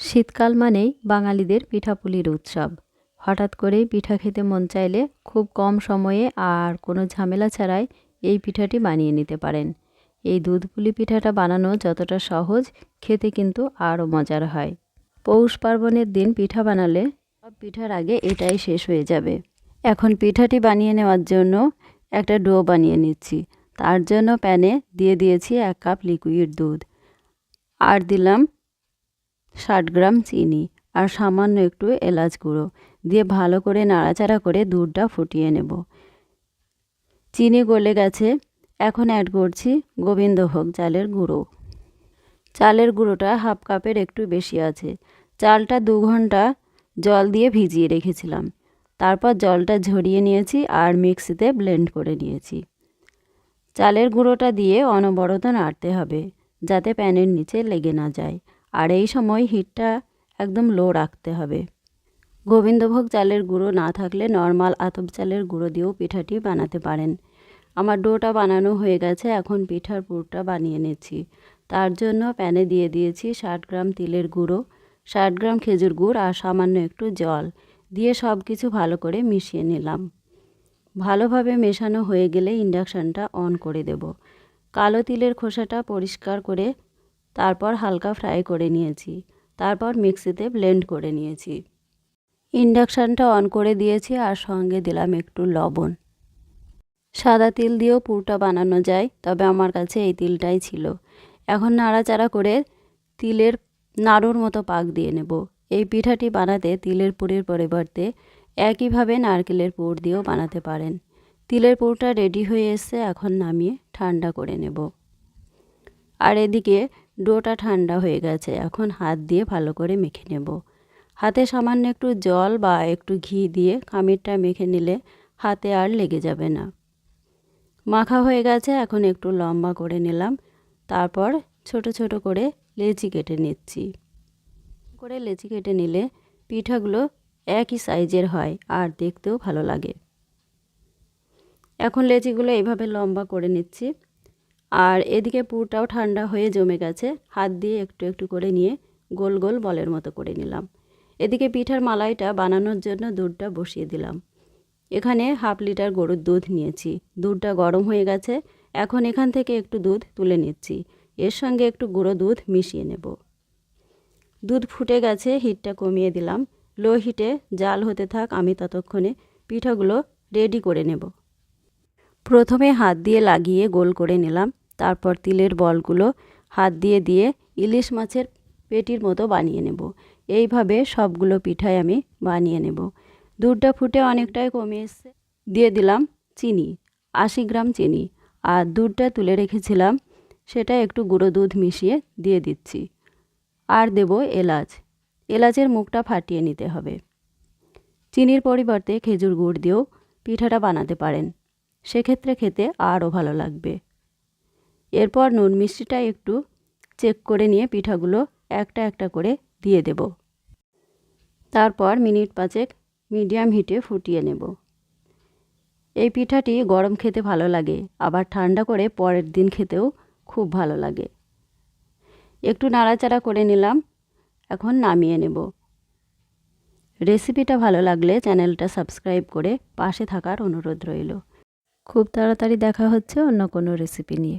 শীতকাল মানেই বাঙালিদের পিঠাপুলির উৎসব। হঠাৎ করেই পিঠা খেতে মন চাইলে খুব কম সময়ে আর কোনো ঝামেলা ছাড়াই এই পিঠাটি বানিয়ে নিতে পারেন। এই দুধপুলি পিঠাটা বানানো যতটা সহজ, খেতে কিন্তু আরও মজার হয়। পৌষ পার্বণের দিন পিঠা বানালে সব পিঠার আগে এটাই শেষ হয়ে যাবে। এখন পিঠাটি বানিয়ে নেওয়ার জন্য একটা ডো বানিয়ে নিচ্ছি। তার জন্য প্যানে দিয়ে দিয়েছি এক কাপ লিকুইড দুধ। আর দিলাম ষাট গ্রাম চিনি আর সামান্য একটু এলাচ গুঁড়ো দিয়ে ভালো করে নাড়াচাড়া করে দুধটা ফুটিয়ে নেব। চিনি গলে গেছে, এখন অ্যাড করছি গোবিন্দভোগ চালের গুঁড়ো। চালের গুঁড়োটা হাফ কাপের একটু বেশি আছে। চালটা দু ঘণ্টা জল দিয়ে ভিজিয়ে রেখেছিলাম। তারপর জলটা ঝরিয়ে নিয়েছি আর মিক্সিতে ব্লেন্ড করে নিয়েছি। চালের গুঁড়োটা দিয়ে অনবরত নাড়তে হবে যাতে প্যানের নিচে লেগে না যায়। আর এই সময় হিটটা একদম লো রাখতে হবে। গোবিন্দভোগ চালের গুঁড়ো না থাকলে নর্মাল আতপ চালের গুঁড়ো দিয়েও পিঠাটি বানাতে পারেন। আমার ডোটা বানানো হয়ে গেছে, এখন পিঠার পুরটা বানিয়ে নিচ্ছি। তার জন্য প্যানে দিয়ে দিয়েছি ষাট গ্রাম তিলের গুঁড়ো, ষাট গ্রাম খেজুর গুড় আর সামান্য একটু জল। দিয়ে সব কিছু ভালো করে মিশিয়ে নিলাম। ভালোভাবে মেশানো হয়ে গেলে ইন্ডাকশানটা অন করে দেব। কালো তিলের খোসাটা পরিষ্কার করে তারপর হালকা ফ্রাই করে নিয়েছি। তারপর মিক্সিতে ব্লেন্ড করে নিয়েছি। ইন্ডাকশানটা অন করে দিয়েছি আর সঙ্গে দিলাম একটু লবণ। সাদা তিল দিয়েও পুরটা বানানো যায়, তবে আমার কাছে এই তিলটাই ছিল। এখন নাড়াচাড়া করে তিলের নাড়ুর মতো পাক দিয়ে নেব। এই পিঠাটি বানাতে তিলের পুরের পরিবর্তে একইভাবে নারকেলের পুর দিয়েও বানাতে পারেন। তিলের পুরটা রেডি হয়ে এসছে, এখন নামিয়ে ঠান্ডা করে নেব। আর এদিকে ডোটা ঠান্ডা হয়ে গেছে। এখন হাত দিয়ে ভালো করে মেখে নেব। হাতে সামান্য একটু জল বা একটু ঘি দিয়ে খামিরটা মেখে নিলে হাতে আর লেগে যাবে না। মাখা হয়ে গেছে, এখন একটু লম্বা করে নিলাম। তারপর ছোট ছোট করে লেচি কেটে নিচ্ছি। করে লেচি কেটে নিলে পিঠাগুলো একই সাইজের হয় আর দেখতেও ভালো লাগে। এখন লেচিগুলো এইভাবে লম্বা করে নিচ্ছি। আর এদিকে পুরটাও ঠান্ডা হয়ে জমে গেছে। হাত দিয়ে একটু একটু করে নিয়ে গোল গোল বলের মতো করে নিলাম। এদিকে পিঠার মালাইটা বানানোর জন্য দুধটা বসিয়ে দিলাম। এখানে হাফ লিটার গরুর দুধ নিয়েছি। দুধটা গরম হয়ে গেছে। এখন এখান থেকে একটু দুধ তুলে নিচ্ছি। এর সঙ্গে একটু গুঁড়ো দুধ মিশিয়ে নেব। দুধ ফুটে গেছে, হিটটা কমিয়ে দিলাম। লো হিটে জাল হতে থাক, আমি ততক্ষণে পিঠাগুলো রেডি করে নেব। প্রথমে হাত দিয়ে লাগিয়ে গোল করে নিলাম। তারপর তিলের বলগুলো হাত দিয়ে দিয়ে ইলিশ মাছের পেটির মতো বানিয়ে নেব। এইভাবে সবগুলো পিঠাই আমি বানিয়ে নেব। দুধটা ফুটে অনেকটাই কমে এসছে দিয়ে দিলাম চিনি, আশি গ্রাম চিনি। আর দুধটা তুলে রেখেছিলাম, সেটা একটু গুঁড়ো দুধ মিশিয়ে দিয়ে দিচ্ছি। আর দেব এলাচ। এলাচের মুখটা ফাটিয়ে নিতে হবে। চিনির পরিবর্তে খেজুর গুড় দিয়েও পিঠাটা বানাতে পারেন। সেক্ষেত্রে খেতে আরও ভালো লাগবে। এরপর নুন মিষ্টিটা একটু চেক করে নিয়ে পিঠাগুলো একটা একটা করে দিয়ে দেব। তারপর মিনিট পাঁচেক মিডিয়াম হিটে ফুটিয়ে নেব। এই পিঠাটি গরম খেতে ভালো লাগে, আবার ঠান্ডা করে পরের দিন খেতেও খুব ভালো লাগে। একটু নাড়াচাড়া করে নিলাম, এখন নামিয়ে নেব। রেসিপিটা ভালো লাগলে চ্যানেলটা সাবস্ক্রাইব করে পাশে থাকার অনুরোধ রইল। খুব তাড়াতাড়ি দেখা হচ্ছে অন্য কোনো রেসিপি নিয়ে।